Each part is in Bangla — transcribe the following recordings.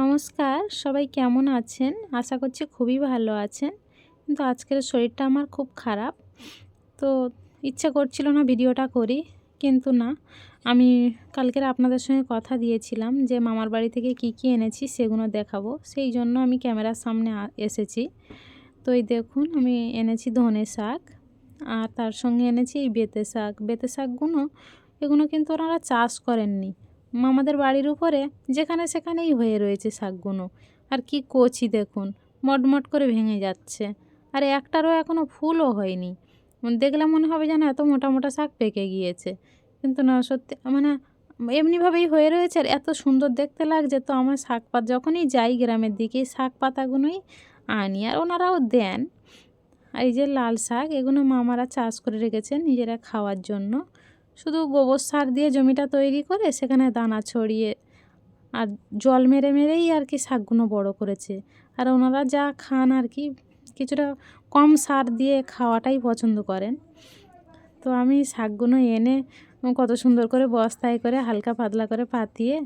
নমস্কার, সবাই কেমন আছেন? আশা করছি খুবই ভালো আছেন। কিন্তু আজকের শরীরটা আমার খুব খারাপ। তো ইচ্ছা করছিল না ভিডিওটা করি, কিন্তু না। আমি কালকের আপনাদের সঙ্গে কথা দিয়েছিলাম যে মামার বাড়ি থেকে কি কি এনেছি সেগুলো দেখাবো। সেই জন্য আমি ক্যামেরার সামনে এসেছি। তো এই দেখুন, আমি এনেছি ধনে শাক, আর তার সঙ্গে এনেছি এই বেতে শাক। বেতে শাকগুলো, এগুলো কিন্তু ওনারা চাষ করেননি। মামাদের বাড়ির উপরে, যেখানে সেখানেই হয়ে রয়েছে শাকগুলো আর কি কচি দেখুন, মটমট করে ভেঙে যাচ্ছে। আর একটারও এখনও ফুলও হয়নি। দেখলে মনে হবে যেন এত মোটা মোটা শাক পেকে গিয়েছে। কিন্তু না, সত্যি মানে এমনিভাবেই হয়ে রয়েছে। আর এত সুন্দর দেখতে লাগছে। তো আমার শাক পাত যখনই যাই গ্রামের দিকে শাক পাতাগুলোই আনি। আর ওনারাও দেন। আর এই যে লাল শাক এগুলো মামারা চাষ করে রেখেছেন নিজেরা খাওয়ার জন্য। শুধু গোবর সার দিয়ে জমিটা তৈরি করে সেখানে দানা ছড়িয়ে আর জল মেরে মেরেই আর কি শাকগুলো বড় করেছে। আর ওনারা যা খান আর কি, কিছুটা কম সার দিয়ে খাওয়াটাই পছন্দ করেন। তো আমি শাকগুলো এনে কত সুন্দর করে বস্তায় করে হালকা পাতলা করে পাতিয়ে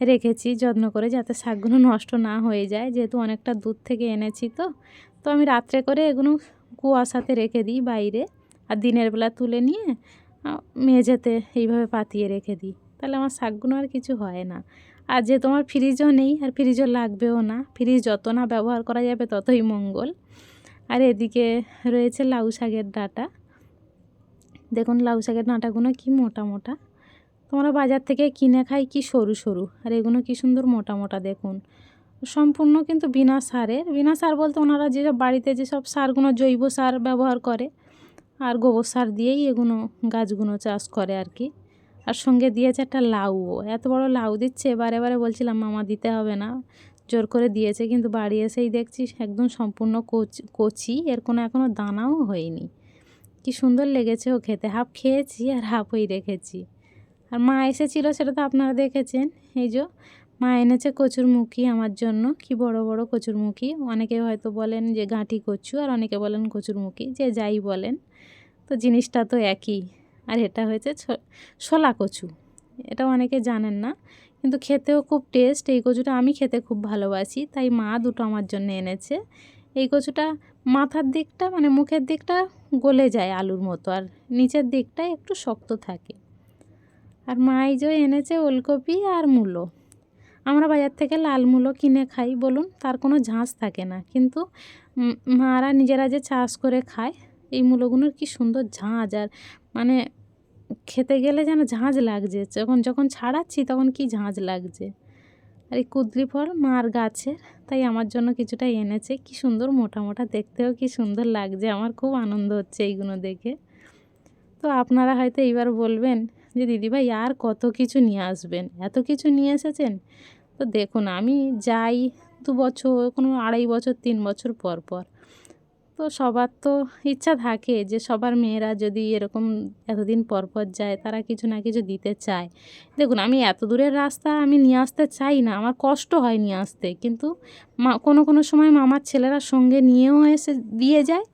রেখেছি, যত্ন করে যাতে শাকগুলো নষ্ট না হয়ে যায়। যেহেতু অনেকটা দূর থেকে এনেছি তো তো আমি রাত্রে করে এগুলো কুয়াশাতে রেখে দিই বাইরে। আর দিনের বেলা তুলে নিয়ে মেঝেতে এইভাবে পাতিয়ে রেখে দিই। তাহলে আমার শাকগুলো আর কিছু হয় না। আর যে তোমার ফ্রিজও নেই, আর ফ্রিজও লাগবেও না, ফ্রিজ যত না ব্যবহার করা যাবে ততই মঙ্গল। আর এদিকে রয়েছে লাউ শাকের ডাঁটা। দেখুন লাউ শাকের ডাঁটাগুলো কি মোটা মোটা। তোমরা বাজার থেকে কিনে খাই কি সরু সরু, আর এগুলো কি সুন্দর মোটা মোটা দেখুন। সম্পূর্ণ কিন্তু বিনা সারের। বিনা সার বলতে ওনারা যেসব বাড়িতে যেসব সারগুলো জৈব সার ব্যবহার করে আর গোবর সার দিয়েই এগুলো গাছগুলো চাষ করে আর কি। আর সঙ্গে দিয়েছে একটা লাউও। এত বড় লাউ দিচ্ছে, এবারে এবারে বলছিলাম, মামা, দিতে হবে না। জোর করে দিয়েছে, কিন্তু বাড়ি এসেই দেখছি একদম সম্পূর্ণ কচি এর কোনো এখনও দানাও হয়নি। কি সুন্দর লেগেছে ও খেতে। হাফ খেয়েছি আর হাফ ওই রেখেছি। আর মা এসেছিল, সেটা তো আপনারা দেখেছেন। এই যে, মা এনেছে কচুরমুখী আমার জন্য। কি বড় বড় কচুরমুখী অনেকে হয়তো বলেন যে গাঁটি কচু, আর অনেকে বলেন কচুরমুখী যে যাই বলেন। তো জিনিসটা তো একই। আর এটা হয়েছে শোলা কচু। এটা অনেকে জানেন না, কিন্তু খেতেও খুব টেস্ট এই কচুটা আমি খেতে খুব ভালোবাসি, তাই মা দুটো আমার জন্য এনেছে। এই কচুটা মাথার দিকটা মানে মুখের দিকটা গলে যায় আলুর মতো, আর নিচের দিকটা একটু শক্ত থাকে। আর মা এই যে এনেছে ওলকপি আর মূলো। আমরা বাজার থেকে লাল মূলো কিনে খাই, বলুন, তার কোনো ঝাঁস থাকে না। কিন্তু মারা নিজেরা যে চাষ করে খায় এই মূলোগুলোর কি সুন্দর ঝাঁঝ আর মানে খেতে গেলে যেন ঝাঁঝ লাগছে, যখন যখন ছাড়াচ্ছি তখন কি ঝাঁঝ লাগছে। আর এই কুদলি ফল মার গাছের, তাই আমার জন্য কিছুটা এনেছে। কি সুন্দর মোটা মোটা দেখতেও কি সুন্দর লাগছে, আমার খুব আনন্দ হচ্ছে এইগুলো দেখে। তো আপনারা হয়তো এইবার বলবেন যে, দিদিভাই, আর কত কিছু নিয়ে আসবেন? এত কিছু নিয়ে এসেছেন? তো দেখুন, আমি যাই দু বছর, কোনো আড়াই বছর, তিন বছর পর পর। তো সবার তো ইচ্ছা থাকে যে সবার মেয়েরা যদি এরকম এতদিন পর পর যায়, তারা কিছু না কিছু দিতে চায়। দেখুন, আমি এত দূরের রাস্তা আমি নিয়ে আসতে চাই না, আমার কষ্ট হয় নিয়ে আসতে। কিন্তু মা, কোনো কোনো সময় মামার ছেলেরা সঙ্গে নিয়েও এসে দিয়ে যায়,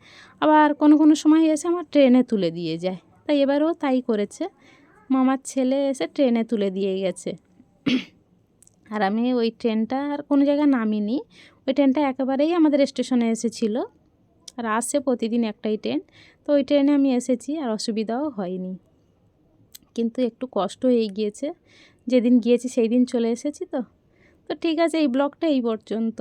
আবার কোনো কোনো সময় এসে আমার ট্রেনে তুলে দিয়ে যায়। তাই এবারও তাই করেছে। মামার ছেলে এসে ট্রেনে তুলে দিয়ে গেছে। আর আমি ওই ট্রেনটা আর কোনো জায়গায় নামিনি। ওই ট্রেনটা একেবারেই আমাদের স্টেশনে এসেছিল। আর আসে প্রতিদিন একটাই ট্রেন। তো ওই ট্রেনে আমি এসেছি আর অসুবিধাও হয়নি। কিন্তু একটু কষ্ট হয়ে গিয়েছে। যেদিন গিয়েছি সেই দিন চলে এসেছি তো। তো ঠিক আছে, এই ব্লগটা এই পর্যন্ত।